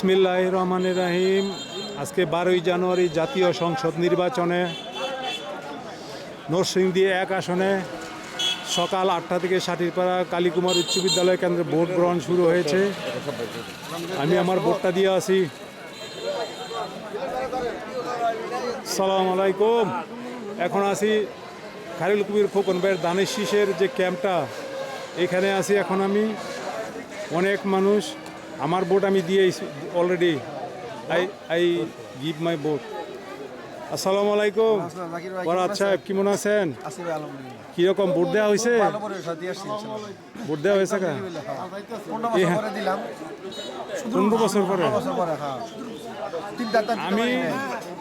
বিসমিল্লাহ রহমানের রাহিম আজকে বারোই জানুয়ারি জাতীয় সংসদ নির্বাচনে নরসিংদী এক আসনে সকাল আটটা থেকে সাটিরপাড়া কালীকুমার উচ্চ বিদ্যালয় কেন্দ্রে ভোট গ্রহণ শুরু হয়েছে। আমি আমার ভোটটা দিয়ে আসি। সালাম আলাইকুম এখন আছি খারিল কবির খোকন ভাইয়ের দানের শীষের যে ক্যাম্পটা, এখানে আছি এখন আমি। অনেক মানুষ আমার ভোট আমি দিয়ে already I I give my vote আসসালামু আলাইকুম। বরাত সাহেব কেমন আছেন? কীরকম ভোট দেওয়া হয়েছে? ভোট দেওয়া হয়েছে পনেরো বছর পরে হ্যাঁ। আমি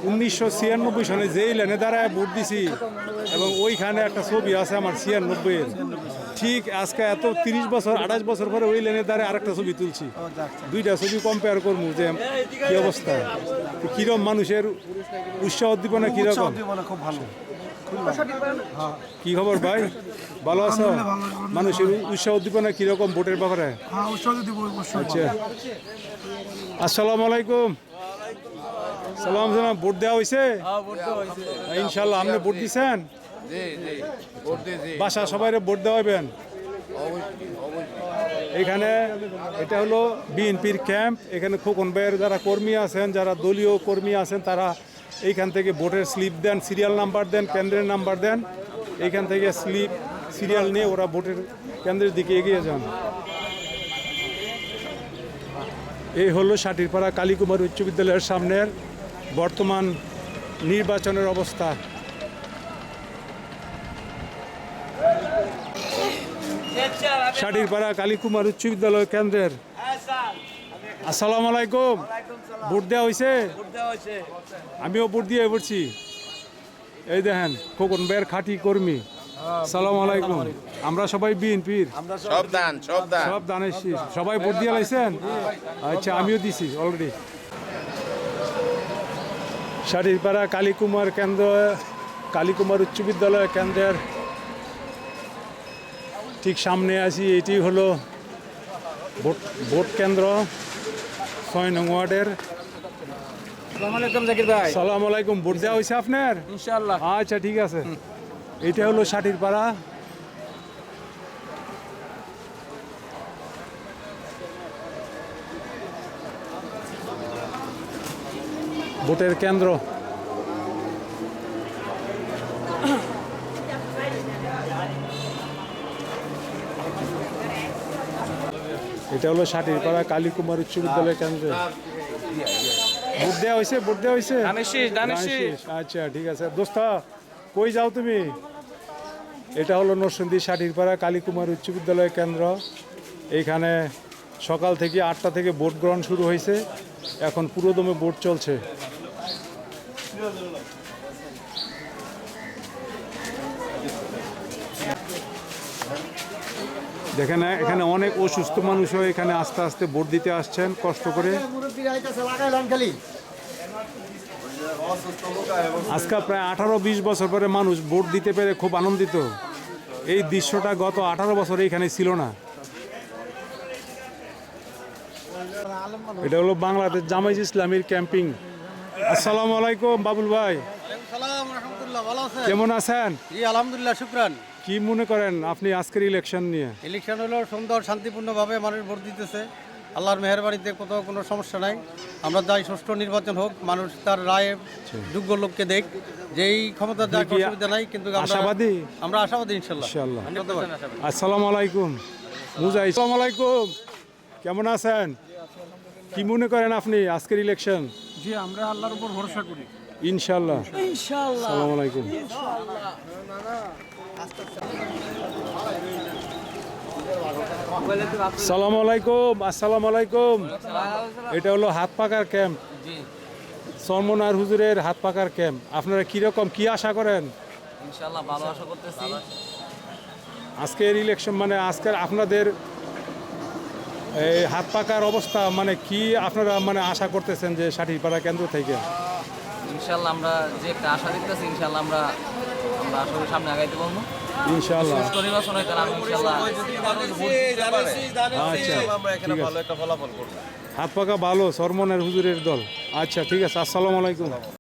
উনিশশো ছিয়ানব্বই সালে যেই লেনে দাঁড়ায় ভোট দিছি এবং ওইখানে একটা ছবি আছে আমার ছিয়ানব্বই ঠিক আজকে এত তিরিশ বছর আঠাশ বছর পরে ওই লেনে দাঁড়ায় আরেকটা ছবি তুলছি। দুইটা ছবি কম্পেয়ার করব যে কি অবস্থা তো কীরকম মানুষের উৎসাহ উদ্দীপনা কীরকম। খুব ভালো। কি খবর ভাই? ভালো আছো? মানুষের উৎসাহ উদ্দীপনা কীরকম ভোটের ব্যাপারে? হ্যাঁ আচ্ছা। আসসালামু আলাইকুম। সালাম সালাম ভোট দেওয়া হয়েছে ইনশাল্লাহ আপনি ভোট দিয়েছি বাসা সবাই ভোট দেওয়াবেন এখানে এটা হলো বিএনপির ক্যাম্প এখানে খোকন ভাইয়ের যারা কর্মী আছেন যারা দলীয় কর্মী আছেন তারা এইখান থেকে ভোটের স্লিপ দেন সিরিয়াল নাম্বার দেন কেন্দ্রের নাম্বার দেন। এইখান থেকে স্লিপ সিরিয়াল নিয়ে ওরা ভোটের কেন্দ্রের দিকে এগিয়ে যান। এই হলো সাটিরপাড়া কালীকুমার উচ্চ বিদ্যালয়ের সামনের বর্তমান নির্বাচনের অবস্থা। ষাটিরপাড়া কালীকুমার উচ্চ বিদ্যালয় কেন্দ্রের। আসসালামু আলাইকুম ভোট দেওয়া হয়েছে আমিও ভোট দিয়ে পড়ছি। এই দেখেন খোকন বের খাঁটি কর্মী। সালাম আলাইকুম আমরা সবাই বিএনপির সব দান সব দান। সব দানের শীষ সবাই ভোট দিয়ে লাইছেন? আচ্ছা আমিও দিছি অলরেডি। শাড়িরপাড়া কালীকুমার কেন্দ্র কালীকুমার উচ্চ বিদ্যালয় কেন্দ্রের ঠিক সামনে আছি এটি হলো ভোট ভোট কেন্দ্র ছয় নং ওয়ার্ডের। সালাম আলাইকুম ভোট দেওয়া হয়েছে আপনার? ইনশাআল্লাহ। আচ্ছা ঠিক আছে। এটা হলো ষাটিরপাড়া। ভোটের কেন্দ্র। এটা হলো ষাটিরপাড়া কালীকুমার উচ্চ বিদ্যালয় কেন্দ্র। ভোট দেওয়া হয়েছে ভোট দেওয়া হয়েছে? আচ্ছা ঠিক আছে। দোস্ত কই যাও তুমি? এটা হলো নরসিংদী ষাটিরপাড়া কালীকুমার উচ্চ বিদ্যালয় কেন্দ্র। এইখানে সকাল থেকে আটটা থেকে ভোট গ্রহণ শুরু হয়েছে। এখন পুরোদমে ভোট চলছে। দেখেন এখানে অনেক অসুস্থ মানুষও এখানে আস্তে আস্তে ভোট দিতে আসছেন কষ্ট করে। আজকে প্রায় আঠারো বিশ বছর পরে মানুষ ভোট দিতে পেরে খুব আনন্দিত। এই দৃশ্যটা গত আঠারো বছর এখানে ছিল না। এটা হলো বাংলাদেশ জামাইজ ইসলামীর ক্যাম্পিং। আসসালামু আলাইকুম বাবুল ভাই। কেমন আছেন? আলহামদুলিল্লাহ শুকরান। কি মনে করেন আপনি আজকের ইলেকশন নিয়ে? ইলেকশন হলো সুন্দর শান্তিপূর্ণভাবে মানুষ ভোট দিতেছে। আল্লাহর মেহরবানিতে কোথাও কোনো সমস্যা নাই। আমরা যাই সুষ্ঠু নির্বাচন হোক মানুষ তার রায়ে যোগ্য লোককে দেখ। যেই ক্ষমতা যার অসুবিধা নাই কিন্তু আশাবাদী? আমরা আশাবাদী ইনশাল্লাহ। ইনশাআল্লাহ। আসসালামু আলাইকুম। মুজাই আসসালামু আলাইকুম। কেমন আছেন? কি মনে করেন আপনি আজকের ইলেকশন জি আমরা আল্লাহর উপর ভরসা করি। ইনশাল্লাহ। আসসালামু আলাইকুম। সালামু আলাইকুম আসসালামু আলাইকুম। এটা হলো হাত পাকার ক্যাম্প। সলমনার হুজুরের হাত পাকার ক্যাম্প। আপনারা কীরকম কি আশা করেন? ইনশাল্লাহ ভালো আশা করতেছি। আজকের ইলেকশন মানে আজকের আপনাদের এই হাত পাকার অবস্থা মানে কি আপনারা মানে আশা করতেছেন যে ষাটিপাড়া কেন্দ্র থেকে? ইনশাল্লাহ আমরা যে একটা আশা দেখতেছি ইনশাল্লাহ আমরা আমরা আসলে সামনে আগাইতে পারব। ইনশাআল্লাহ। নির্বাচন হয় তাহলে আমি আচ্ছা। আমরা এখানে ভালো একটা ফলাফল করব। হাত পাকা ভালো সরমনের হুজুরের দল। আচ্ছা ঠিক আছে। আসসালামু আলাইকুম।